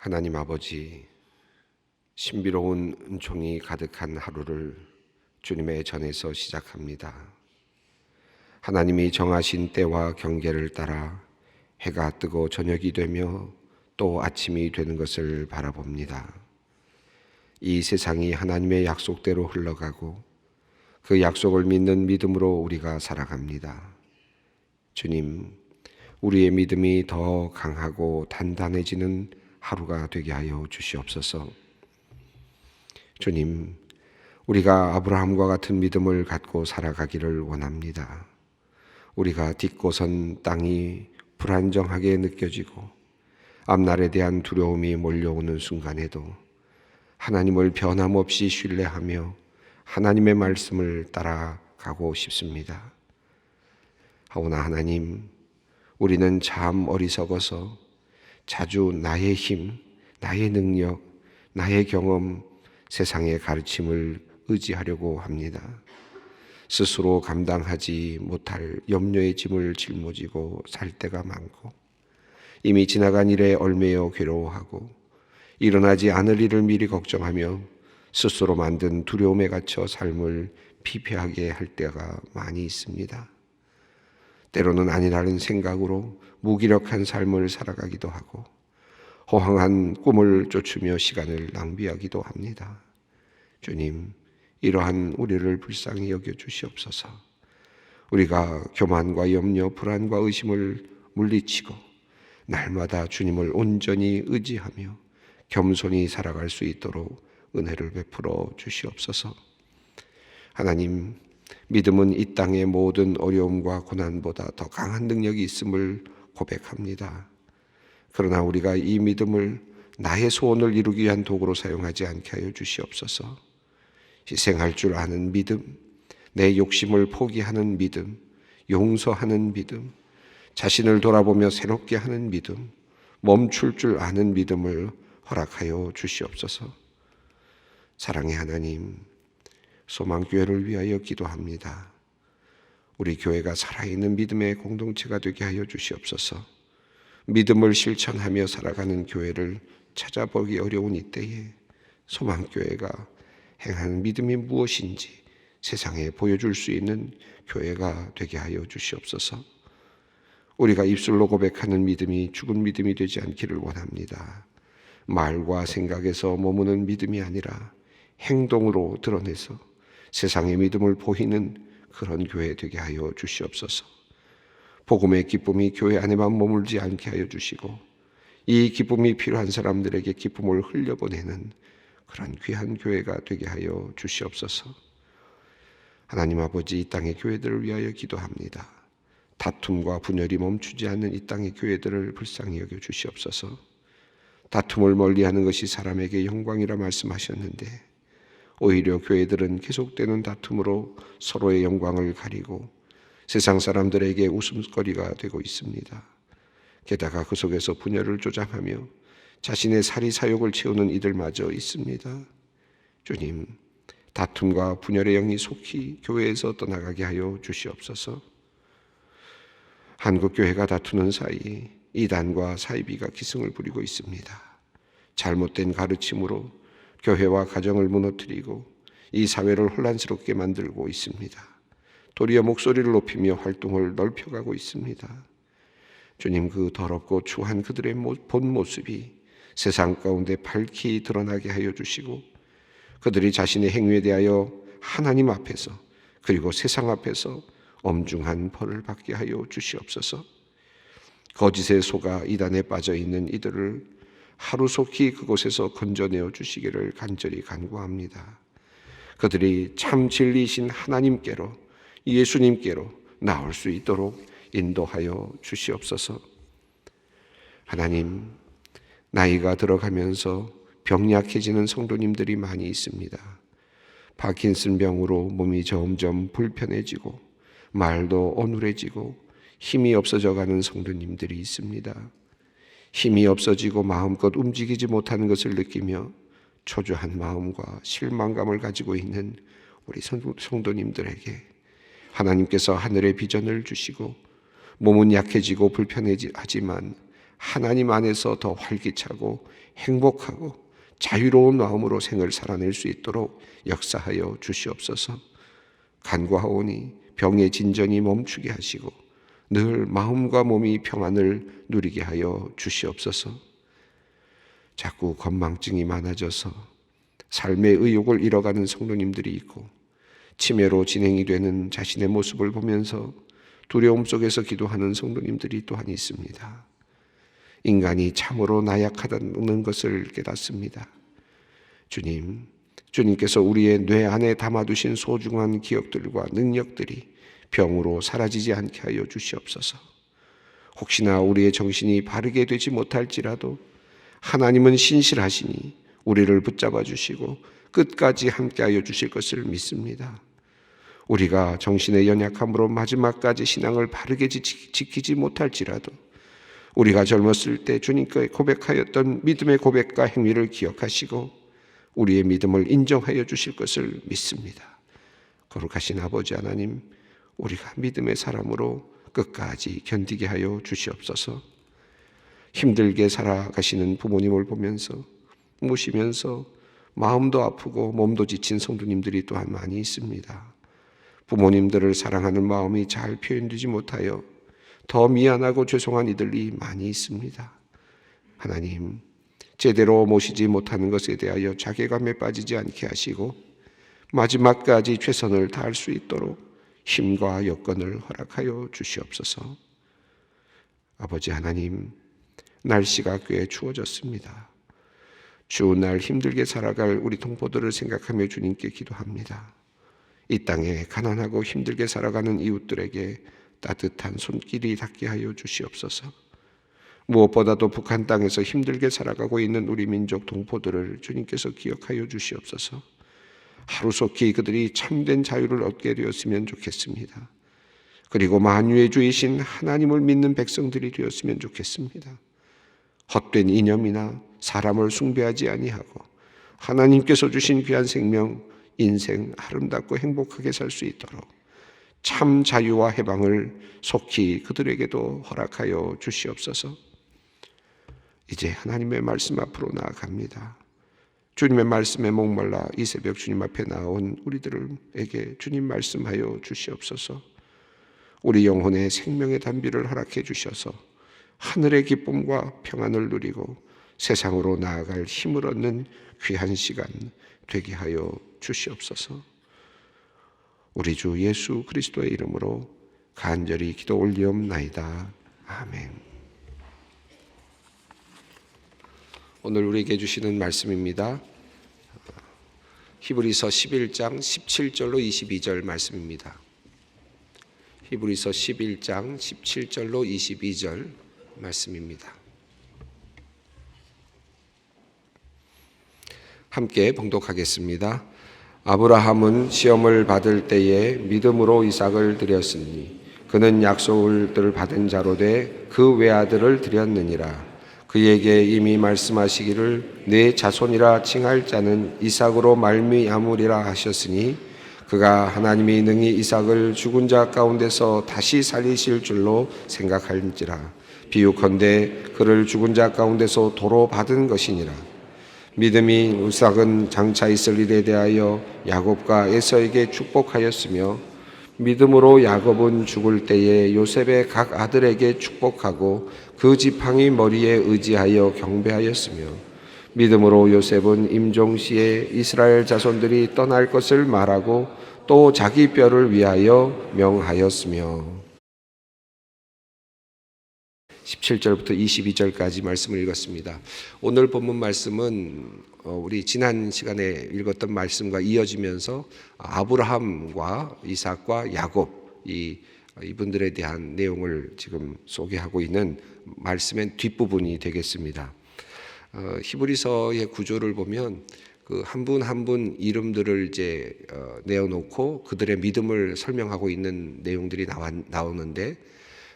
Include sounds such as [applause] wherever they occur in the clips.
하나님 아버지, 신비로운 은총이 가득한 하루를 주님의 전에서 시작합니다. 하나님이 정하신 때와 경계를 따라 해가 뜨고 저녁이 되며 또 아침이 되는 것을 바라봅니다. 이 세상이 하나님의 약속대로 흘러가고 그 약속을 믿는 믿음으로 우리가 살아갑니다. 주님, 우리의 믿음이 더 강하고 단단해지는 하루가 되게 하여 주시옵소서. 주님, 우리가 아브라함과 같은 믿음을 갖고 살아가기를 원합니다. 우리가 딛고선 땅이 불안정하게 느껴지고 앞날에 대한 두려움이 몰려오는 순간에도 하나님을 변함없이 신뢰하며 하나님의 말씀을 따라가고 싶습니다. 하오나 하나님, 우리는 참 어리석어서 자주 나의 힘, 나의 능력, 나의 경험, 세상의 가르침을 의지하려고 합니다. 스스로 감당하지 못할 염려의 짐을 짊어지고 살 때가 많고 이미 지나간 일에 얼매여 괴로워하고 일어나지 않을 일을 미리 걱정하며 스스로 만든 두려움에 갇혀 삶을 피폐하게 할 때가 많이 있습니다. 때로는 아니라는 생각으로 무기력한 삶을 살아가기도 하고 호황한 꿈을 쫓으며 시간을 낭비하기도 합니다. 주님, 이러한 우리를 불쌍히 여겨 주시옵소서. 우리가 교만과 염려, 불안과 의심을 물리치고 날마다 주님을 온전히 의지하며 겸손히 살아갈 수 있도록 은혜를 베풀어 주시옵소서. 하나님, 믿음은 이 땅의 모든 어려움과 고난보다 더 강한 능력이 있음을 고백합니다. 그러나 우리가 이 믿음을 나의 소원을 이루기 위한 도구로 사용하지 않게 하여 주시옵소서. 희생할 줄 아는 믿음, 내 욕심을 포기하는 믿음, 용서하는 믿음, 자신을 돌아보며 새롭게 하는 믿음, 멈출 줄 아는 믿음을 허락하여 주시옵소서. 사랑의 하나님, 소망교회를 위하여 기도합니다. 우리 교회가 살아있는 믿음의 공동체가 되게 하여 주시옵소서. 믿음을 실천하며 살아가는 교회를 찾아보기 어려운 이때에 소망교회가 행하는 믿음이 무엇인지 세상에 보여줄 수 있는 교회가 되게 하여 주시옵소서. 우리가 입술로 고백하는 믿음이 죽은 믿음이 되지 않기를 원합니다. 말과 생각에서 머무는 믿음이 아니라 행동으로 드러내서 세상의 믿음을 보이는 그런 교회 되게 하여 주시옵소서. 복음의 기쁨이 교회 안에만 머물지 않게 하여 주시고 이 기쁨이 필요한 사람들에게 기쁨을 흘려보내는 그런 귀한 교회가 되게 하여 주시옵소서. 하나님 아버지 이 땅의 교회들을 위하여 기도합니다. 다툼과 분열이 멈추지 않는 이 땅의 교회들을 불쌍히 여겨 주시옵소서. 다툼을 멀리하는 것이 사람에게 영광이라 말씀하셨는데 오히려 교회들은 계속되는 다툼으로 서로의 영광을 가리고 세상 사람들에게 웃음거리가 되고 있습니다. 게다가 그 속에서 분열을 조장하며 자신의 사리 사욕을 채우는 이들마저 있습니다. 주님, 다툼과 분열의 영이 속히 교회에서 떠나가게 하여 주시옵소서. 한국 교회가 다투는 사이 이단과 사이비가 기승을 부리고 있습니다. 잘못된 가르침으로 교회와 가정을 무너뜨리고 이 사회를 혼란스럽게 만들고 있습니다. 도리어 목소리를 높이며 활동을 넓혀가고 있습니다. 주님 그 더럽고 추한 그들의 본 모습이 세상 가운데 밝히 드러나게 하여 주시고 그들이 자신의 행위에 대하여 하나님 앞에서 그리고 세상 앞에서 엄중한 벌을 받게 하여 주시옵소서. 거짓의 소가 이단에 빠져 있는 이들을 하루속히 그곳에서 건져내어 주시기를 간절히 간구합니다. 그들이 참 진리이신 하나님께로 예수님께로 나올 수 있도록 인도하여 주시옵소서. 하나님, 나이가 들어가면서 병약해지는 성도님들이 많이 있습니다. 파킨슨 병으로 몸이 점점 불편해지고 말도 어눌해지고 힘이 없어져 가는 성도님들이 있습니다. 힘이 없어지고 마음껏 움직이지 못하는 것을 느끼며 초조한 마음과 실망감을 가지고 있는 우리 성도님들에게 하나님께서 하늘의 비전을 주시고 몸은 약해지고 불편하지만 하나님 안에서 더 활기차고 행복하고 자유로운 마음으로 생을 살아낼 수 있도록 역사하여 주시옵소서. 간과하오니 병의 진전이 멈추게 하시고 늘 마음과 몸이 평안을 누리게 하여 주시옵소서. 자꾸 건망증이 많아져서 삶의 의욕을 잃어가는 성도님들이 있고 치매로 진행이 되는 자신의 모습을 보면서 두려움 속에서 기도하는 성도님들이 또한 있습니다. 인간이 참으로 나약하다는 것을 깨닫습니다. 주님, 주님께서 우리의 뇌 안에 담아두신 소중한 기억들과 능력들이 병으로 사라지지 않게 하여 주시옵소서. 혹시나 우리의 정신이 바르게 되지 못할지라도 하나님은 신실하시니 우리를 붙잡아 주시고 끝까지 함께하여 주실 것을 믿습니다. 우리가 정신의 연약함으로 마지막까지 신앙을 바르게 지키지 못할지라도 우리가 젊었을 때 주님께 고백하였던 믿음의 고백과 행위를 기억하시고 우리의 믿음을 인정하여 주실 것을 믿습니다. 거룩하신 아버지 하나님, 우리가 믿음의 사람으로 끝까지 견디게 하여 주시옵소서. 힘들게 살아가시는 부모님을 보면서 모시면서 마음도 아프고 몸도 지친 성도님들이 또한 많이 있습니다. 부모님들을 사랑하는 마음이 잘 표현되지 못하여 더 미안하고 죄송한 이들이 많이 있습니다. 하나님, 제대로 모시지 못하는 것에 대하여 자괴감에 빠지지 않게 하시고 마지막까지 최선을 다할 수 있도록 힘과 여건을 허락하여 주시옵소서. 아버지 하나님, 날씨가 꽤 추워졌습니다. 추운 날 힘들게 살아갈 우리 동포들을 생각하며 주님께 기도합니다. 이 땅에 가난하고 힘들게 살아가는 이웃들에게 따뜻한 손길이 닿게 하여 주시옵소서. 무엇보다도 북한 땅에서 힘들게 살아가고 있는 우리 민족 동포들을 주님께서 기억하여 주시옵소서. 하루속히 그들이 참된 자유를 얻게 되었으면 좋겠습니다. 그리고 만유의 주이신 하나님을 믿는 백성들이 되었으면 좋겠습니다. 헛된 이념이나 사람을 숭배하지 아니하고 하나님께서 주신 귀한 생명, 인생 아름답고 행복하게 살 수 있도록 참 자유와 해방을 속히 그들에게도 허락하여 주시옵소서. 이제 하나님의 말씀 앞으로 나아갑니다. 주님의 말씀에 목말라 이 새벽 주님 앞에 나온 우리들에게 주님 말씀하여 주시옵소서. 우리 영혼의 생명의 단비를 허락해 주셔서 하늘의 기쁨과 평안을 누리고 세상으로 나아갈 힘을 얻는 귀한 시간 되게 하여 주시옵소서. 우리 주 예수 그리스도의 이름으로 간절히 기도 올리옵나이다. 아멘. 오늘 우리에게 주시는 말씀입니다. 히브리서 11장 17절로 22절 말씀입니다. 히브리서 11장 17절로 22절 말씀입니다. 함께 봉독하겠습니다. 아브라함은 시험을 받을 때에 믿음으로 이삭을 드렸으니 그는 약속을 받은 자로 돼 그 외아들을 드렸느니라. 그에게 이미 말씀하시기를 내 자손이라 칭할 자는 이삭으로 말미암으리라 하셨으니 그가 하나님이 능히 이삭을 죽은 자 가운데서 다시 살리실 줄로 생각할지라. 비유컨대 그를 죽은 자 가운데서 도로 받은 것이니라. 믿음이 이삭은 장차 있을 일에 대하여 야곱과 에서에게 축복하였으며 믿음으로 야곱은 죽을 때에 요셉의 각 아들에게 축복하고 그 지팡이 머리에 의지하여 경배하였으며 믿음으로 요셉은 임종시에 이스라엘 자손들이 떠날 것을 말하고 또 자기 뼈를 위하여 명하였으며 17절부터 22절까지 말씀을 읽었습니다. 오늘 본문 말씀은 어, 우리 지난 시간에 읽었던 말씀과 이어지면서 아브라함과 이삭과 야곱 이 이분들에 대한 내용을 지금 소개하고 있는 말씀의 뒷부분이 되겠습니다. 어, 히브리서의 구조를 보면 그 한 분 한 분 이름들을 이제 어, 내어놓고 그들의 믿음을 설명하고 있는 내용들이 나와, 나오는데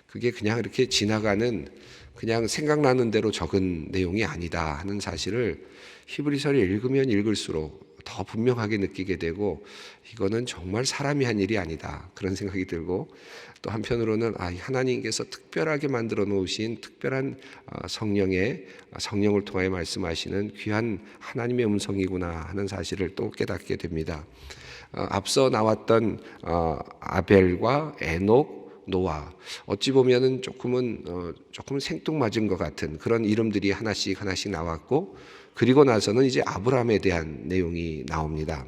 그게 그냥 이렇게 지나가는 그냥 생각나는 대로 적은 내용이 아니다 하는 사실을 히브리서를 읽으면 읽을수록 더 분명하게 느끼게 되고 이거는 정말 사람이 한 일이 아니다 그런 생각이 들고 또 한편으로는 아 하나님께서 특별하게 만들어 놓으신 특별한 아, 성령의 아, 성령을 통하여 말씀하시는 귀한 하나님의 음성이구나 하는 사실을 또 깨닫게 됩니다. 어, 앞서 나왔던 어, 아벨과 에녹 노아 어찌 보면은 조금은 어, 조금 생뚱맞은 것 같은 그런 이름들이 하나씩 하나씩 나왔고 그리고 나서는 이제 아브라함에 대한 내용이 나옵니다.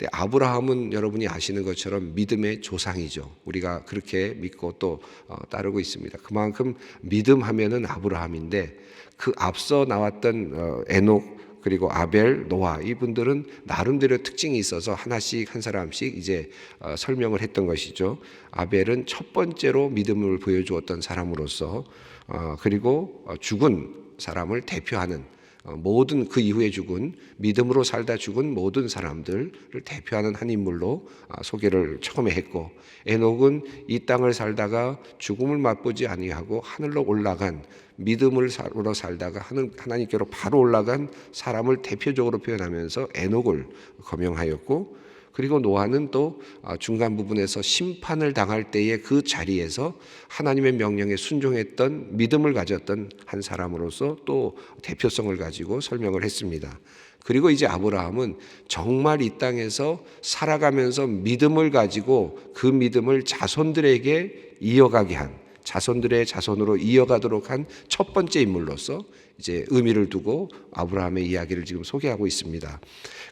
근데 아브라함은 여러분이 아시는 것처럼 믿음의 조상이죠. 우리가 그렇게 믿고 또 어, 따르고 있습니다. 그만큼 믿음 하면은 아브라함인데 그 앞서 나왔던 어, 에녹 그리고 아벨, 노아 이분들은 나름대로 특징이 있어서 하나씩 한 사람씩 이제 어, 설명을 했던 것이죠. 아벨은 첫 번째로 믿음을 보여주었던 사람으로서 어, 그리고 어, 죽은 사람을 대표하는 어, 모든 그 이후에 죽은 믿음으로 살다 죽은 모든 사람들을 대표하는 한 인물로 아, 소개를 처음에 했고 에녹은 이 땅을 살다가 죽음을 맛보지 아니하고 하늘로 올라간 믿음을 으로 살다가 하나님께로 바로 올라간 사람을 대표적으로 표현하면서 에녹을 거명하였고 그리고 노아는 또 아, 중간 부분에서 심판을 당할 때의 그 자리에서 하나님의 명령에 순종했던 믿음을 가졌던 한 사람으로서 또 대표성을 가지고 설명을 했습니다. 그리고 이제 아브라함은 정말 이 땅에서 살아가면서 믿음을 가지고 그 믿음을 자손들에게 이어가게 한 자손들의 자손으로 이어가도록 한 첫 번째 인물로서 이제 의미를 두고 아브라함의 이야기를 지금 소개하고 있습니다.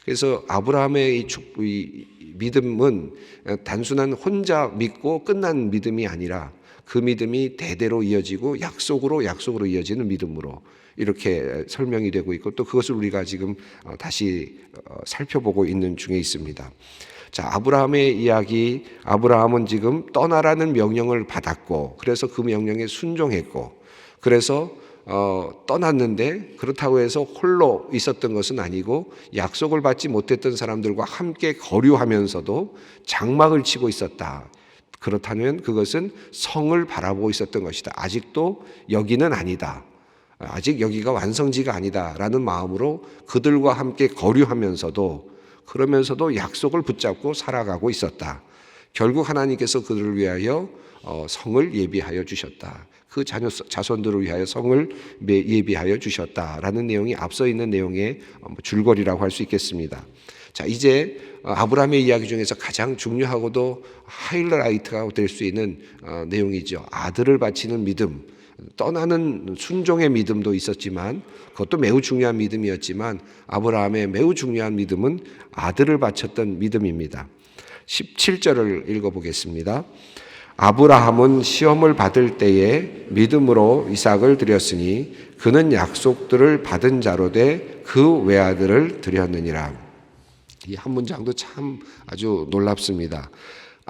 그래서 아브라함의 이, 축, 이 믿음은 단순한 혼자 믿고 끝난 믿음이 아니라 그 믿음이 대대로 이어지고 약속으로 약속으로 이어지는 믿음으로 이렇게 설명이 되고 있고 또 그것을 우리가 지금 어, 다시 어, 살펴보고 있는 중에 있습니다. 자, 아브라함의 이야기, 아브라함은 지금 떠나라는 명령을 받았고, 그래서 그 명령에 순종했고, 그래서 어, 떠났는데 그렇다고 해서 홀로 있었던 것은 아니고 약속을 받지 못했던 사람들과 함께 거류하면서도 장막을 치고 있었다. 그렇다면 그것은 성을 바라보고 있었던 것이다. 아직도 여기는 아니다. 아직 여기가 완성지가 아니다라는 마음으로 그들과 함께 거류하면서도 그러면서도 약속을 붙잡고 살아가고 있었다. 결국 하나님께서 그들을 위하여 어, 성을 예비하여 주셨다. 그 자녀 자손들을 위하여 성을 예비하여 주셨다라는 내용이 앞서 있는 내용의 어, 뭐 줄거리라고 할 수 있겠습니다. 자, 이제 어, 아브라함의 이야기 중에서 가장 중요하고도 하이라이트가 될 수 있는 내용이죠. 아들을 바치는 믿음. 떠나는 순종의 믿음도 있었지만 그것도 매우 중요한 믿음이었지만 아브라함의 매우 중요한 믿음은 아들을 바쳤던 믿음입니다. 17절을 읽어보겠습니다. 아브라함은 시험을 받을 때에 믿음으로 이삭을 드렸으니 그는 약속들을 받은 자로 돼그 외아들을 드렸느니라. 이 한 문장도 참 아주 놀랍습니다.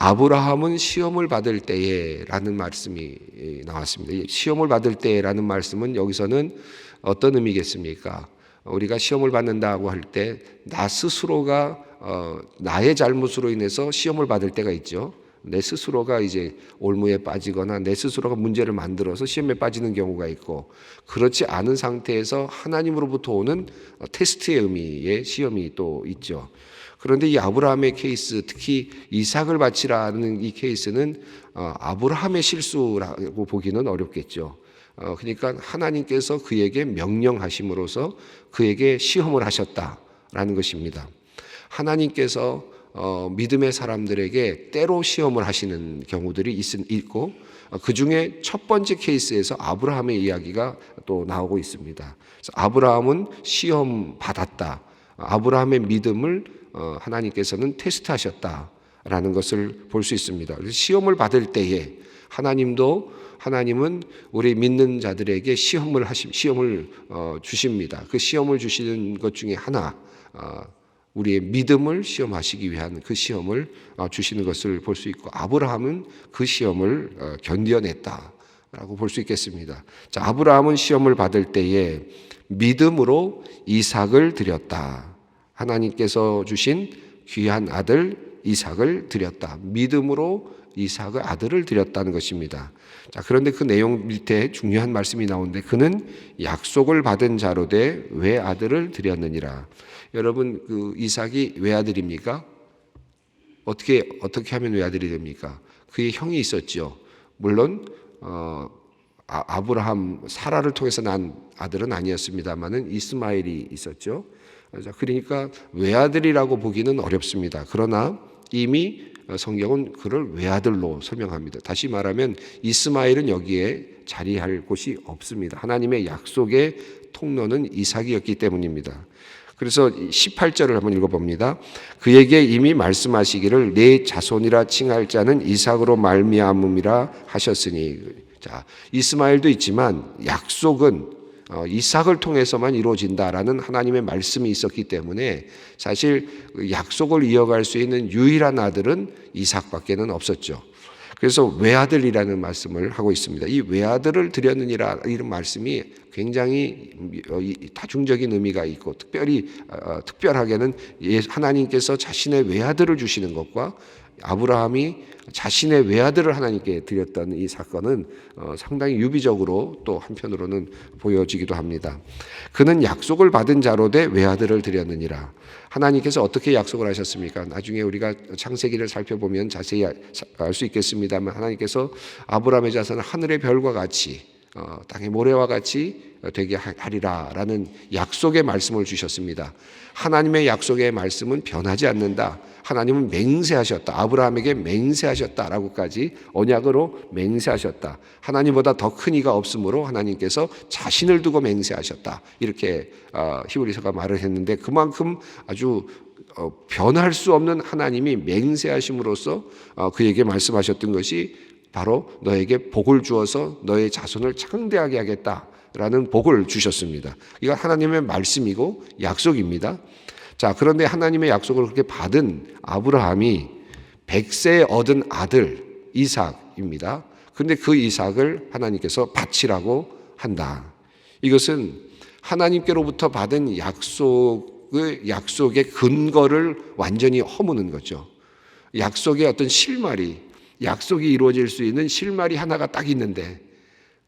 아브라함은 시험을 받을 때에라는 말씀이 나왔습니다. 시험을 받을 때라는 말씀은 여기서는 어떤 의미겠습니까? 우리가 시험을 받는다고 할 때 나 스스로가 어, 나의 잘못으로 인해서 시험을 받을 때가 있죠. 내 스스로가 이제 올무에 빠지거나 내 스스로가 문제를 만들어서 시험에 빠지는 경우가 있고 그렇지 않은 상태에서 하나님으로부터 오는 테스트의 의미의 시험이 또 있죠. 그런데 이 아브라함의 케이스, 특히 이삭을 바치라는 이 케이스는 어, 아브라함의 실수라고 보기는 어렵겠죠. 어, 그러니까 하나님께서 그에게 명령하심으로써 그에게 시험을 하셨다라는 것입니다. 하나님께서 어, 믿음의 사람들에게 때로 시험을 하시는 경우들이 있, 있고 그 중에 첫 번째 케이스에서 아브라함의 이야기가 또 나오고 있습니다. 아브라함은 시험 받았다. 아브라함의 믿음을 어, 하나님께서는 테스트하셨다라는 것을 볼 수 있습니다. 시험을 받을 때에 하나님도 하나님은 우리 믿는 자들에게 시험을 하시 시험을 어, 주십니다. 그 시험을 주시는 것 중에 하나 어, 우리의 믿음을 시험하시기 위한 그 시험을 주시는 것을 볼 수 있고 아브라함은 그 시험을 견뎌냈다라고 볼 수 있겠습니다. 자, 아브라함은 시험을 받을 때에 믿음으로 이삭을 드렸다. 하나님께서 주신 귀한 아들 이삭을 드렸다. 믿음으로 이삭의 아들을 드렸다는 것입니다. 자, 그런데 그 내용 밑에 중요한 말씀이 나오는데 그는 약속을 받은 자로 돼 외아들을 드렸느니라. 여러분 그 이삭이 외아들입니까? 어떻게 어떻게 하면 외아들이 됩니까? 그의 형이 있었죠. 물론 어, 아, 아브라함 사라를 통해서 난 아들은 아니었습니다만은 이스마엘이 있었죠. 자, 그러니까 외아들이라고 보기는 어렵습니다. 그러나 이미 성경은 그를 외아들로 설명합니다. 다시 말하면 이스마엘은 여기에 자리할 곳이 없습니다. 하나님의 약속의 통로는 이삭이었기 때문입니다. 그래서 18절을 한번 읽어봅니다. 그에게 이미 말씀하시기를 내 자손이라 칭할 자는 이삭으로 말미암음이라 하셨으니 자 이스마엘도 있지만 약속은 어, 이삭을 통해서만 이루어진다라는 하나님의 말씀이 있었기 때문에 사실 그 약속을 이어갈 수 있는 유일한 아들은 이삭밖에는 없었죠. 그래서 외아들이라는 말씀을 하고 있습니다. 이 외아들을 드렸느니라 이런 말씀이 굉장히 어, 다중적인 의미가 있고 특별히 어, 특별하게는 예, 하나님께서 자신의 외아들을 주시는 것과 아브라함이 자신의 외아들을 하나님께 드렸던 이 사건은 어, 상당히 유비적으로 또 한편으로는 보여지기도 합니다. 그는 약속을 받은 자로 돼 외아들을 드렸느니라. 하나님께서 어떻게 약속을 하셨습니까? 나중에 우리가 창세기를 살펴보면 자세히 알 수 있겠습니다만 하나님께서 아브라함의 자손을 하늘의 별과 같이 어, 땅의 모래와 같이 되게 하리라라는 약속의 말씀을 주셨습니다. 하나님의 약속의 말씀은 변하지 않는다. 하나님은 맹세하셨다. 아브라함에게 맹세하셨다라고까지 언약으로 맹세하셨다. 하나님보다 더 큰 이가 없으므로 하나님께서 자신을 두고 맹세하셨다. 이렇게 어, 히브리서가 말을 했는데 그만큼 아주 어, 변할 수 없는 하나님이 맹세하심으로써 어, 그에게 말씀하셨던 것이 바로 너에게 복을 주어서 너의 자손을 창대하게 하겠다라는 복을 주셨습니다. 이거 하나님의 말씀이고 약속입니다. 자, 그런데 하나님의 약속을 그렇게 받은 아브라함이 백세에 얻은 아들 이삭입니다. 그런데 그 이삭을 하나님께서 바치라고 한다. 이것은 하나님께로부터 받은 약속의 약속의 근거를 완전히 허무는 거죠. 약속의 어떤 실마리, 약속이 이루어질 수 있는 실마리 하나가 딱 있는데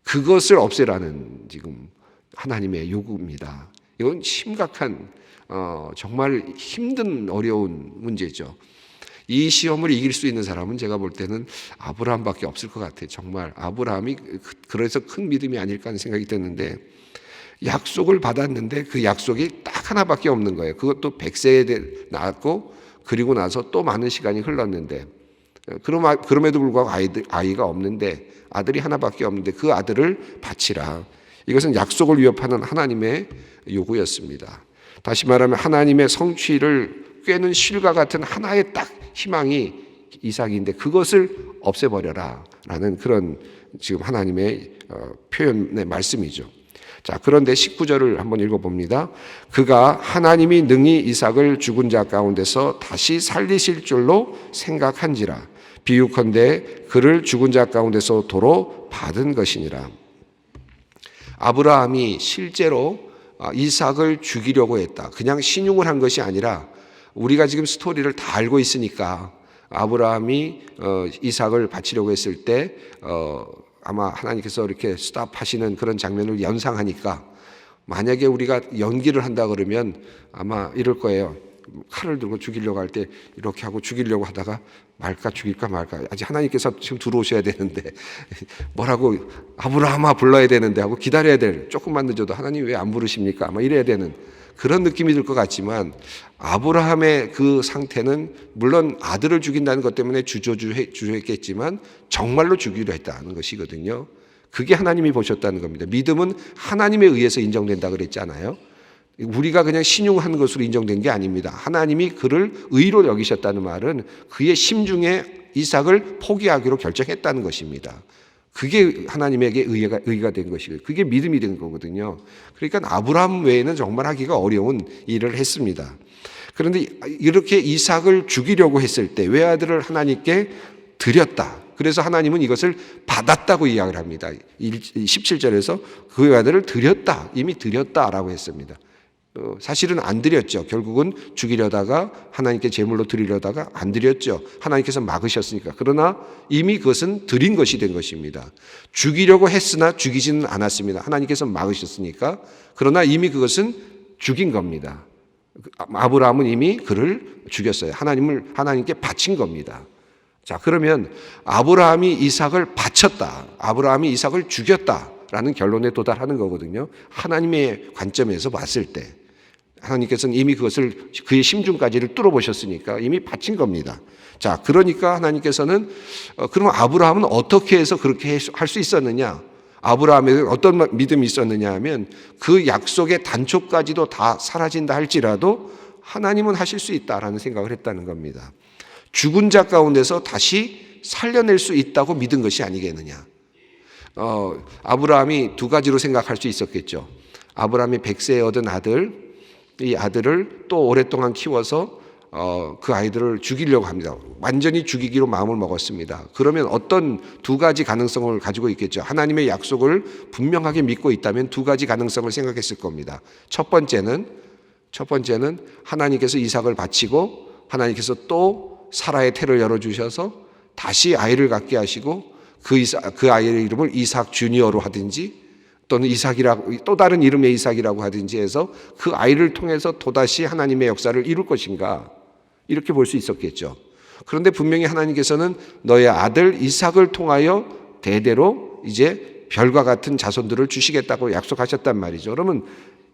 그것을 없애라는 지금 하나님의 요구입니다. 이건 심각한 어, 정말 힘든 어려운 문제죠. 이 시험을 이길 수 있는 사람은 제가 볼 때는 아브라함밖에 없을 것 같아요. 정말 아브라함이 그, 그래서 큰 믿음이 아닐까 하는 생각이 드는데 약속을 받았는데 그 약속이 딱 하나밖에 없는 거예요. 그것도 백세에 낳았고 그리고 나서 또 많은 시간이 흘렀는데 그럼에도 불구하고 아이들, 아이가 없는데 아들이 하나밖에 없는데 그 아들을 바치라. 이것은 약속을 위협하는 하나님의 요구였습니다. 다시 말하면 하나님의 성취를 꿰는 실과 같은 하나의 딱 희망이 이삭인데 그것을 없애버려라 라는 그런 지금 하나님의 어, 표현의 말씀이죠. 자, 그런데 19절을 한번 읽어봅니다. 그가 하나님이 능히 이삭을 죽은 자 가운데서 다시 살리실 줄로 생각한지라. 비유컨대 그를 죽은 자 가운데서 도로 받은 것이니라. 아브라함이 실제로 아, 이삭을 죽이려고 했다. 그냥 신용을 한 것이 아니라 우리가 지금 스토리를 다 알고 있으니까 아브라함이 어, 이삭을 바치려고 했을 때 어, 아마 하나님께서 이렇게 스탑하시는 그런 장면을 연상하니까 만약에 우리가 연기를 한다 그러면 아마 이럴 거예요. 칼을 들고 죽이려고 할 때 이렇게 하고 죽이려고 하다가 말까 죽일까 말까 아직 하나님께서 지금 들어오셔야 되는데 [laughs] 뭐라고 아브라함아 불러야 되는데 하고 기다려야 될 조금만 늦어도 하나님 왜 안 부르십니까 아마 이래야 되는 그런 느낌이 들 것 같지만 아브라함의 그 상태는 물론 아들을 죽인다는 것 때문에 주저주했겠지만 정말로 죽이려 했다는 것이거든요. 그게 하나님이 보셨다는 겁니다. 믿음은 하나님에 의해서 인정된다 그랬잖아요. 우리가 그냥 신용한 것으로 인정된 게 아닙니다. 하나님이 그를 의로 여기셨다는 말은 그의 심중에 이삭을 포기하기로 결정했다는 것입니다. 그게 하나님에게 의가, 의가 된 것이고 그게 믿음이 된 거거든요. 그러니까 아브라함 외에는 정말 하기가 어려운 일을 했습니다. 그런데 이렇게 이삭을 죽이려고 했을 때 외아들을 하나님께 드렸다. 그래서 하나님은 이것을 받았다고 이야기를 합니다. 17절에서 그 외아들을 드렸다. 이미 드렸다라고 했습니다. 어, 사실은 안 드렸죠. 결국은 죽이려다가 하나님께 제물로 드리려다가 안 드렸죠. 하나님께서 막으셨으니까. 그러나 이미 그것은 드린 것이 된 것입니다. 죽이려고 했으나 죽이지는 않았습니다. 하나님께서 막으셨으니까. 그러나 이미 그것은 죽인 겁니다. 아브라함은 이미 그를 죽였어요. 하나님을 하나님께 바친 겁니다. 자, 그러면 아브라함이 이삭을 바쳤다. 아브라함이 이삭을 죽였다 라는 결론에 도달하는 거거든요. 하나님의 관점에서 봤을 때. 하나님께서는 이미 그것을 그의 심중까지를 뚫어보셨으니까 이미 바친 겁니다. 자, 그러니까 하나님께서는 어, 그러면 아브라함은 어떻게 해서 그렇게 할 수 있었느냐? 아브라함에게 어떤 믿음이 있었느냐 하면 그 약속의 단초까지도 다 사라진다 할지라도 하나님은 하실 수 있다라는 생각을 했다는 겁니다. 죽은 자 가운데서 다시 살려낼 수 있다고 믿은 것이 아니겠느냐. 어, 아브라함이 두 가지로 생각할 수 있었겠죠. 아브라함이 백세에 얻은 아들, 이 아들을 또 오랫동안 키워서 어, 그 아이들을 죽이려고 합니다. 완전히 죽이기로 마음을 먹었습니다. 그러면 어떤 두 가지 가능성을 가지고 있겠죠. 하나님의 약속을 분명하게 믿고 있다면 두 가지 가능성을 생각했을 겁니다. 첫 번째는 첫 번째는 하나님께서 이삭을 바치고 하나님께서 또 사라의 태를 열어 주셔서 다시 아이를 갖게 하시고 그 이삭 그 아이의 이름을 이삭 주니어로 하든지 또는 이삭이라고 또 다른 이름의 이삭이라고 하든지 해서 그 아이를 통해서 또다시 하나님의 역사를 이룰 것인가 이렇게 볼 수 있었겠죠. 그런데 분명히 하나님께서는 너의 아들 이삭을 통하여 대대로 이제 별과 같은 자손들을 주시겠다고 약속하셨단 말이죠. 그러면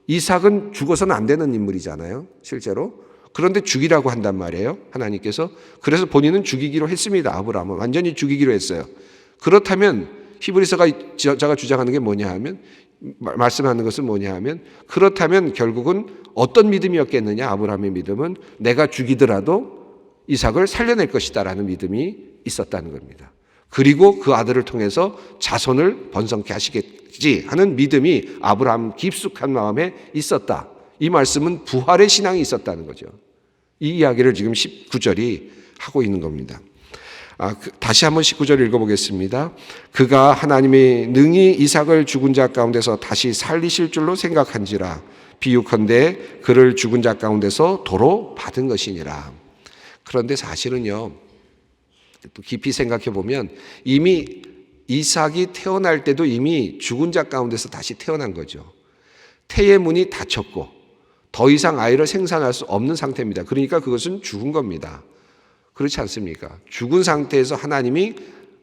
이삭은 죽어서는 안 되는 인물이잖아요. 실제로. 그런데 죽이라고 한단 말이에요. 하나님께서. 그래서 본인은 죽이기로 했습니다. 아브라함은 완전히 죽이기로 했어요. 그렇다면 히브리서가 저가 주장하는 게 뭐냐 하면 말씀하는 것은 뭐냐 하면 그렇다면 결국은 어떤 믿음이었겠느냐 아브라함의 믿음은 내가 죽이더라도 이삭을 살려낼 것이다라는 믿음이 있었다는 겁니다. 그리고 그 아들을 통해서 자손을 번성케 하시겠지 하는 믿음이 아브라함 깊숙한 마음에 있었다. 이 말씀은 부활의 신앙이 있었다는 거죠. 이 이야기를 지금 19절이 하고 있는 겁니다. 아, 그, 다시 한번 19절 읽어보겠습니다. 그가 하나님의 능히 이삭을 죽은 자 가운데서 다시 살리실 줄로 생각한지라 비유컨대 그를 죽은 자 가운데서 도로 받은 것이니라. 그런데 사실은요, 또 깊이 생각해 보면 이미 이삭이 태어날 때도 이미 죽은 자 가운데서 다시 태어난 거죠. 태의 문이 닫혔고 더 이상 아이를 생산할 수 없는 상태입니다. 그러니까 그것은 죽은 겁니다. 그렇지 않습니까? 죽은 상태에서 하나님이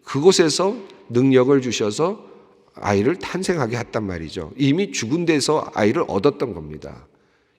그곳에서 능력을 주셔서 아이를 탄생하게 했단 말이죠. 이미 죽은 데서 아이를 얻었던 겁니다.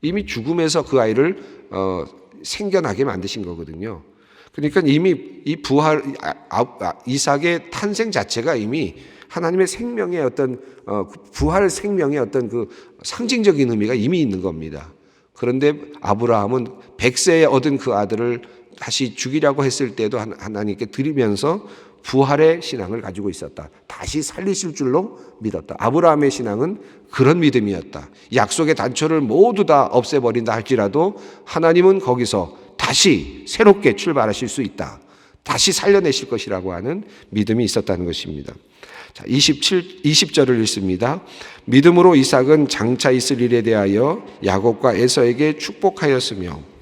이미 죽음에서 그 아이를 어, 생겨나게 만드신 거거든요. 그러니까 이미 이 부활 아, 아, 이삭의 탄생 자체가 이미 하나님의 생명의 어떤 어, 부활 생명의 어떤 그 상징적인 의미가 이미 있는 겁니다. 그런데 아브라함은 백세에 얻은 그 아들을 다시 죽이려고 했을 때도 하나님께 드리면서 부활의 신앙을 가지고 있었다. 다시 살리실 줄로 믿었다. 아브라함의 신앙은 그런 믿음이었다. 약속의 단초를 모두 다 없애버린다 할지라도 하나님은 거기서 다시 새롭게 출발하실 수 있다. 다시 살려내실 것이라고 하는 믿음이 있었다는 것입니다. 자, 27, 20절을 읽습니다. 믿음으로 이삭은 장차 있을 일에 대하여 야곱과 에서에게 축복하였으며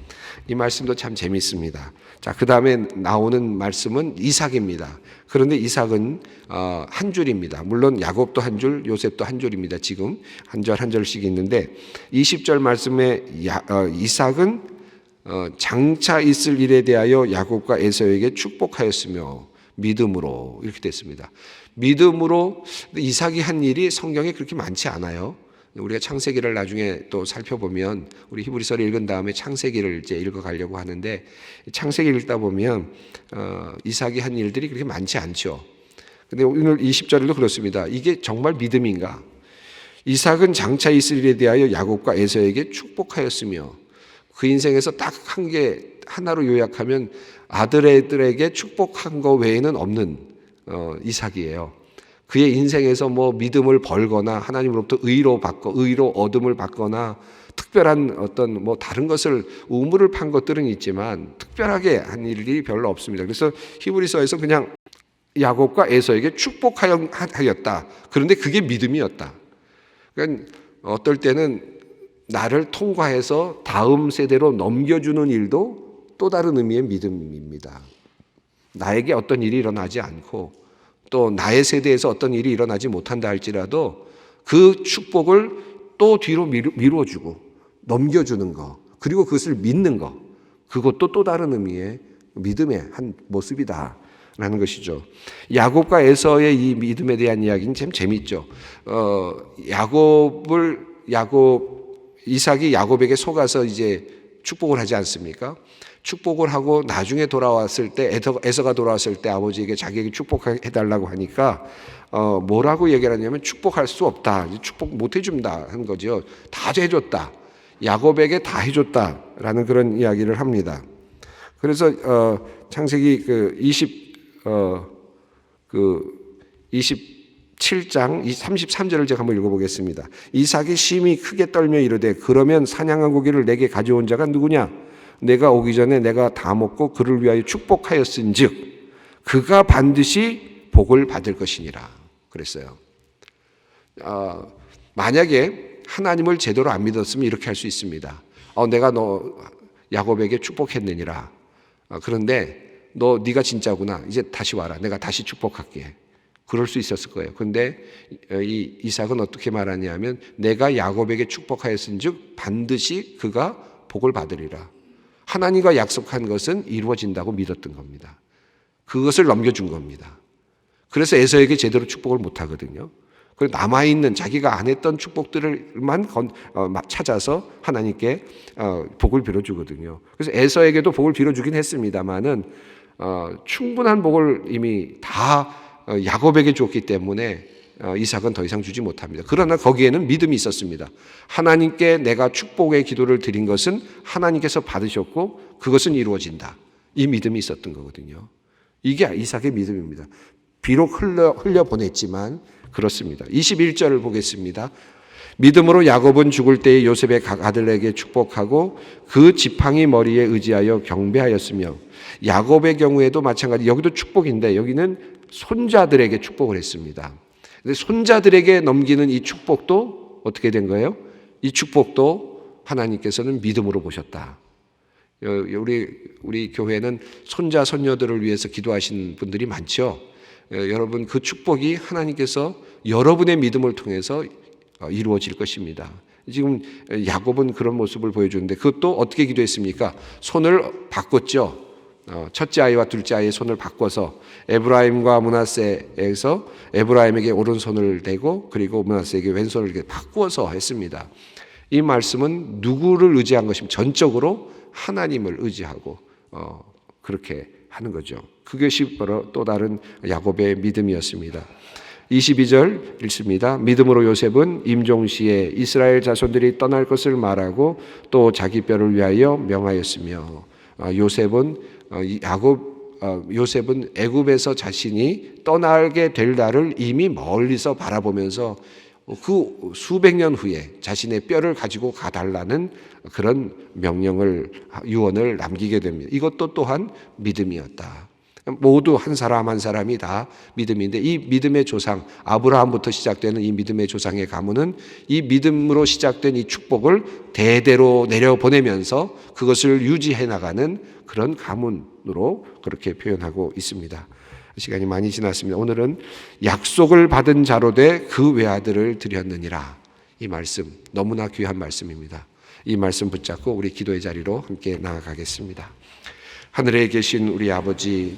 이 말씀도 참 재밌습니다. 자, 그 다음에 나오는 말씀은 이삭입니다. 그런데 이삭은 어, 한 줄입니다. 물론 야곱도 한 줄, 요셉도 한 줄입니다. 지금 한 절 한 절씩 있는데 20절 말씀에 어, 이삭은 어, 장차 있을 일에 대하여 야곱과 에서에게 축복하였으며 믿음으로 이렇게 됐습니다. 믿음으로 이삭이 한 일이 성경에 그렇게 많지 않아요. 우리가 창세기를 나중에 또 살펴보면 우리 히브리서를 읽은 다음에 창세기를 이제 읽어가려고 하는데 창세기 읽다 보면 어, 이삭이 한 일들이 그렇게 많지 않죠. 근데 오늘 20절에도 그렇습니다. 이게 정말 믿음인가? 이삭은 장차 있을 일에 대하여 야곱과 에서에게 축복하였으며 그 인생에서 딱 한 개 하나로 요약하면 아들애들에게 축복한 거 외에는 없는 어, 이삭이에요. 그의 인생에서 뭐 믿음을 벌거나 하나님으로부터 의로 받고 의로 얻음을 받거나 특별한 어떤 뭐 다른 것을 우물을 판 것들은 있지만 특별하게 한 일이 별로 없습니다. 그래서 히브리서에서 그냥 야곱과 에서에게 축복하였다. 그런데 그게 믿음이었다. 그러니까 어떨 때는 나를 통과해서 다음 세대로 넘겨주는 일도 또 다른 의미의 믿음입니다. 나에게 어떤 일이 일어나지 않고 또 나의 세대에서 어떤 일이 일어나지 못한다 할지라도 그 축복을 또 뒤로 미루어 주고 넘겨주는 거 그리고 그것을 믿는 거 그것도 또 다른 의미의 믿음의 한 모습이다. 라는 것이죠. 야곱과 에서의 이 믿음에 대한 이야기는 참 재밌죠. 어, 야곱을 야곱 이삭이 야곱에게 속아서 이제 축복을 하지 않습니까? 축복을 하고 나중에 돌아왔을 때 에서, 에서 가 돌아왔을 때 아버지에게 자기에게 축복해 달라고 하니까 어, 뭐라고 얘기를 하냐면 축복할 수 없다. 축복 못 해준다 한 거죠. 다 해줬다. 야곱에게 다 해줬다라는 그런 이야기를 합니다. 그래서 어, 창세기 그 20, 어, 그 27장 33절을 제가 한번 읽어보겠습니다. 이삭이 심히 크게 떨며 이르되 그러면 사냥한 고기를 내게 가져온 자가 누구냐? 내가 오기 전에 내가 다 먹고 그를 위하여 축복하였은즉 그가 반드시 복을 받을 것이니라 그랬어요. 어, 만약에 하나님을 제대로 안 믿었으면 이렇게 할 수 있습니다. 어, 내가 너 야곱에게 축복했느니라. 어, 그런데 너 네가 진짜구나. 이제 다시 와라. 내가 다시 축복할게. 그럴 수 있었을 거예요. 근데 이 이삭은 어떻게 말하냐면 내가 야곱에게 축복하였은즉 반드시 그가 복을 받으리라. 하나님과 약속한 것은 이루어진다고 믿었던 겁니다. 그것을 넘겨준 겁니다. 그래서 에서에게 제대로 축복을 못 하거든요. 그 남아 있는 자기가 안 했던 축복들을만 어, 찾아서 하나님께 어, 복을 빌어주거든요. 그래서 에서에게도 복을 빌어주긴 했습니다만은 어, 충분한 복을 이미 다 어, 야곱에게 줬기 때문에 어, 이삭은 더 이상 주지 못합니다. 그러나 거기에는 믿음이 있었습니다. 하나님께 내가 축복의 기도를 드린 것은 하나님께서 받으셨고 그것은 이루어진다. 이 믿음이 있었던 거거든요. 이게 이삭의 믿음입니다. 비록 흘려, 흘려 보냈지만 그렇습니다. 21절을 보겠습니다. 믿음으로 야곱은 죽을 때에 요셉의 아들에게 축복하고 그 지팡이 머리에 의지하여 경배하였으며 야곱의 경우에도 마찬가지 여기도 축복인데 여기는 손자들에게 축복을 했습니다. 근데 손자들에게 넘기는 이 축복도 어떻게 된 거예요? 이 축복도 하나님께서는 믿음으로 보셨다. 우리 우리 교회는 손자 손녀들을 위해서 기도하신 분들이 많죠. 여러분 그 축복이 하나님께서 여러분의 믿음을 통해서 어, 이루어질 것입니다. 지금 야곱은 그런 모습을 보여주는데 그것도 어떻게 기도했습니까? 손을 바꿨죠. 어, 첫째 아이와 둘째 아이의 손을 바꿔서 에브라임과 문하세에서 에브라임에게 오른손을 대고 그리고 문하세에게 왼손을 이렇게 바꾸어서 했습니다. 이 말씀은 누구를 의지한 것이면 전적으로 하나님을 의지하고 어, 그렇게 하는 거죠. 그것이 바로 또 다른 야곱의 믿음이었습니다. 22절 읽습니다. 믿음으로 요셉은 임종시에 이스라엘 자손들이 떠날 것을 말하고 또 자기 뼈를 위하여 명하였으며 아, 요셉은 어, 야곱 어, 요셉은 애굽에서 자신이 떠나게 될 날을 이미 멀리서 바라보면서 그 수백 년 후에 자신의 뼈를 가지고 가달라는 그런 명령을 유언을 남기게 됩니다. 이것도 또한 믿음이었다. 모두 한 사람 한 사람이 다 믿음인데 이 믿음의 조상 아브라함부터 시작되는 이 믿음의 조상의 가문은 이 믿음으로 시작된 이 축복을 대대로 내려 보내면서 그것을 유지해 나가는 그런 가문으로 그렇게 표현하고 있습니다. 시간이 많이 지났습니다. 오늘은 약속을 받은 자로 돼 그 외아들을 드렸느니라. 이 말씀 너무나 귀한 말씀입니다. 이 말씀 붙잡고 우리 기도의 자리로 함께 나아가겠습니다. 하늘에 계신 우리 아버지,